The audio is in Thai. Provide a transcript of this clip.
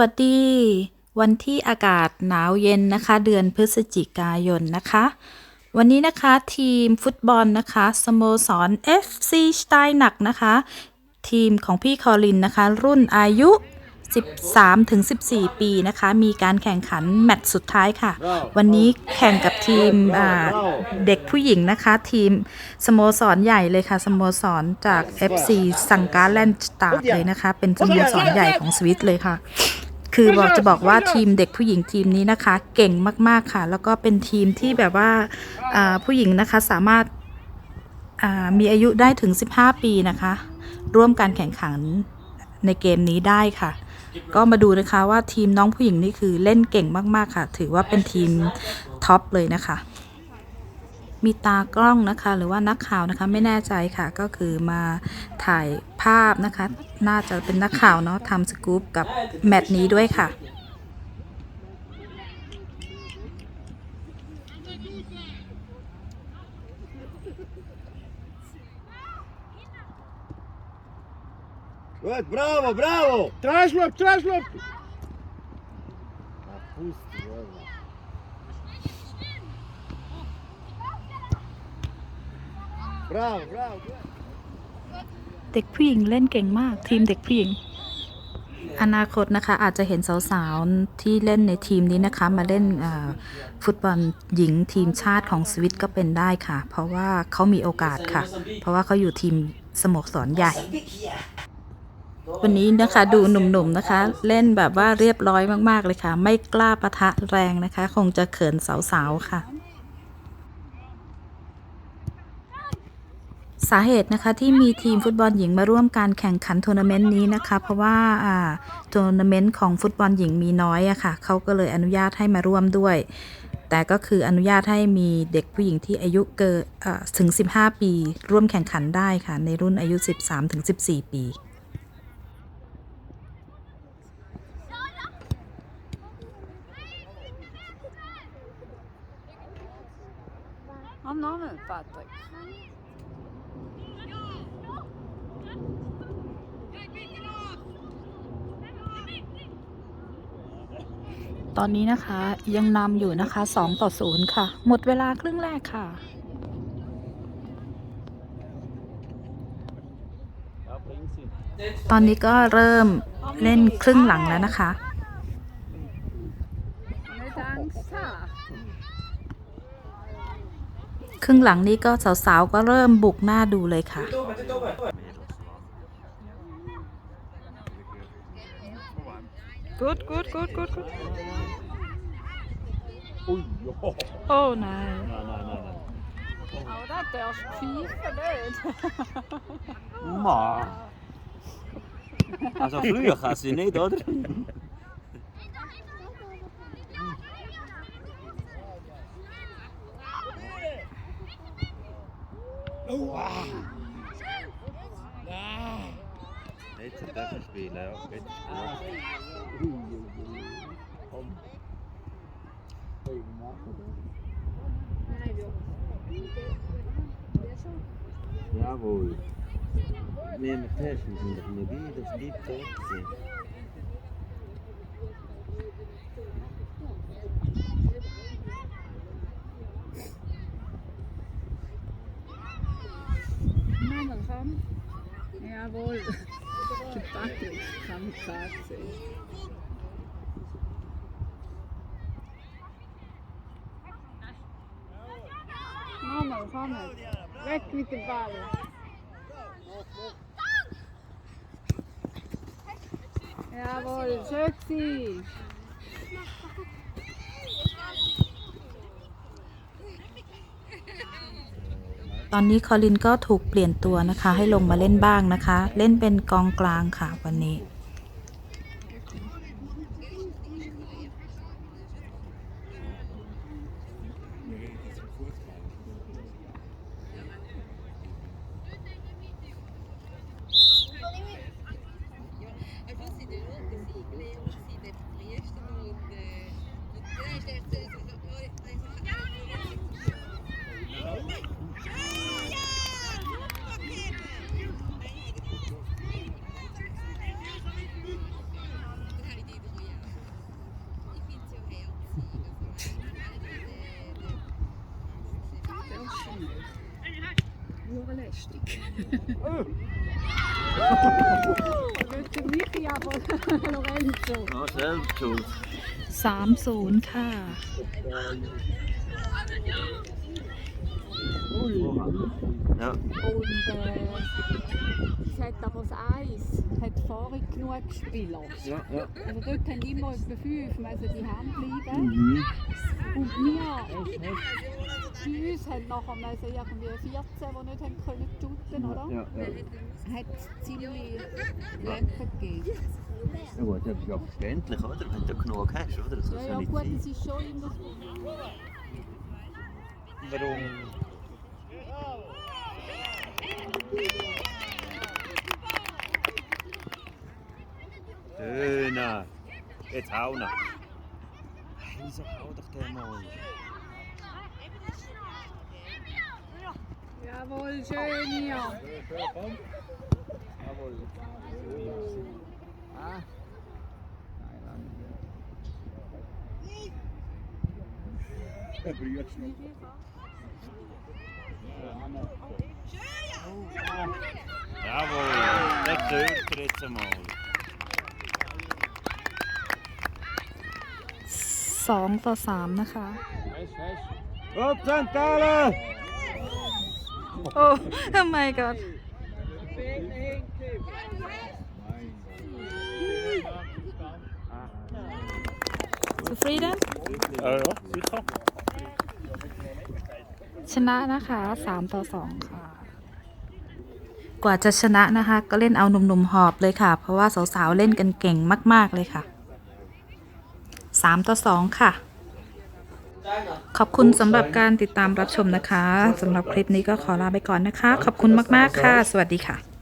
วัสดี วันที่อากาศหนาวเย็นนะคะ เดือนพฤศจิกายนนะคะ วันนี้นะคะทีมฟุตบอลนะคะสโมสร FC สไตล์หนักนะคะ ทีมของพี่คอลินนะคะ รุ่นอายุ 13ถึง14 ปีนะคะ มีการแข่งขันแมตช์สุดท้ายค่ะ วันนี้แข่งกับทีมเด็กผู้หญิงนะคะ ทีมสโมสรใหญ่เลยค่ะสโมสรจาก FC สังกาแลนด์สตาร์เลยนะคะ เป็นสโมสรใหญ่ของสวิตเลยค่ะ คือบอกจะบอกว่าทีมเด็กผู้หญิงทีมนี้นะคะ เก่งมาก ๆค่ะ แล้วก็เป็นทีมที่แบบว่าอ่าผู้หญิงนะคะสามารถอ่ามีอายุได้ถึง 15 ปีนะคะ ร่วมการแข่งขันในเกมนี้ได้ค่ะ ก็มาดูนะคะว่าทีมน้องผู้หญิงนี่คือเล่นเก่งมาก ๆ ค่ะ ถือว่าเป็นทีมท็อปเลยนะคะ มีตากล้องนะคะ หรือว่านักข่าวนะคะไม่แน่ใจค่ะ ก็คือมาถ่าย ภาพนะคะ น่าจะเป็นนักข่าวเนาะทำสกู๊ปกับแมตช์นี้ด้วยค่ะ Goed, bravo, bravo! Tražlop, tražlop! Ma pusti, guarda. บราโวบราโว เด็กผู้หญิงเล่นเก่งมาก ทีมเด็กผู้หญิง อนาคตนะคะอาจจะเห็นสาวๆที่เล่นในทีมนี้นะคะ มาเล่นฟุตบอลหญิงทีมชาติของสวิตก็เป็นได้ค่ะ เพราะว่าเขามีโอกาสค่ะ เพราะว่าเขาอยู่ทีมสโมสรใหญ่ วันนี้นะคะดูหนุ่มๆนะคะ เล่นแบบว่าเรียบร้อยมากๆเลยค่ะ ไม่กล้าปะทะแรงนะคะ คงจะเขินสาวๆค่ะ สาเหตุนะคะที่มีทีมฟุตบอลหญิงมาร่วมการแข่งขันทัวร์นาเมนต์นี้นะคะ เพราะว่าทัวร์นาเมนต์ของฟุตบอลหญิงมีน้อยอะค่ะเขาก็เลยอนุญาตให้มาร่วมด้วย แต่ก็คืออนุญาตให้มีเด็กผู้หญิงที่อายุเกินถึง 15 ปี ร่วมแข่งขันได้ค่ะ ในรุ่นอายุ 13-14 ปี I'm not in Patrick. ต ตอนนี้นะคะยังนำอยู่นะคะ2ต่อ0ค่ะ หมดเวลาครึ่งแรกค่ะตอนนี้ก็เริ่มเล่นครึ่งหลังแล้วนะคะ ครึ่งหลังนี้ก็สาวๆก็เริ่มบุกหน้าดูเลยค่ะ Goed, goed, goed, goed, goed. Oei, joh. Oh nee. Nee, nee, nee. nee. Oh, dat telt vier gebeurd. Maar. Als dat vliegen gaat ze niet, hoor. Oh, ah. Jetzt darf er spielen, ja. Jetzt ist gut. Jawohl. Wir mit Taschen sind doch das es. Mama, komm. Jawohl. taki patyk kamikazy. Hamel, hamel. Weg met de. Jawohl, schön. ตอนนี้คอลินก็ถูกเปลี่ยนตัวนะคะ ให้ลงมาเล่นบ้างนะคะ เล่นเป็นกองกลางค่ะวันนี้ lästig. Nicht für mich, aber Lorenzo. Ja, selbst schuld. 3-0ค่ะ Ja. Und äh, es hat aber das Eis hat vorhin genug Spieler. Ja, ja. Also dort haben immer etwa fünf müssen die Hand bleiben. Mhm. Und wir, bei uns haben nachher müssen irgendwie 14, die nicht haben können shooten, oder? Ja, ja. Hat es ziemlich Lampen gegeben. Ja gut, das ist ja verständlich, oder? Wenn du genug hast, oder? Das Ja, ja nicht gut, sein. es ist schon immer Warum? Schöner. Jetzt hau noch. Wieso hau doch tema oldu. Jawohl, Nia. Jawohl. Ah. Jawohl, dat deugt er jetzt. 2 ต่อ 3 นะคะ Upp Santale! โอ้ oh my god Zufrieden? Ja, ja, sicher. ชนะนะคะ3ต่อ2ค่ะ กว่าจะชนะนะคะ ก็เล่นเอาหนุ่มๆหอบเลยค่ะ เพราะว่าสาวๆเล่นกันเก่งมากๆเลยค่ะ 3 ต่อ 2 ค่ะ ขอบคุณสำหรับการติดตามรับชมนะคะสำหรับคลิปนี้ก็ขอลาไปก่อนนะคะ ขอบคุณมาก ๆ ค่ะ สวัสดีค่ะ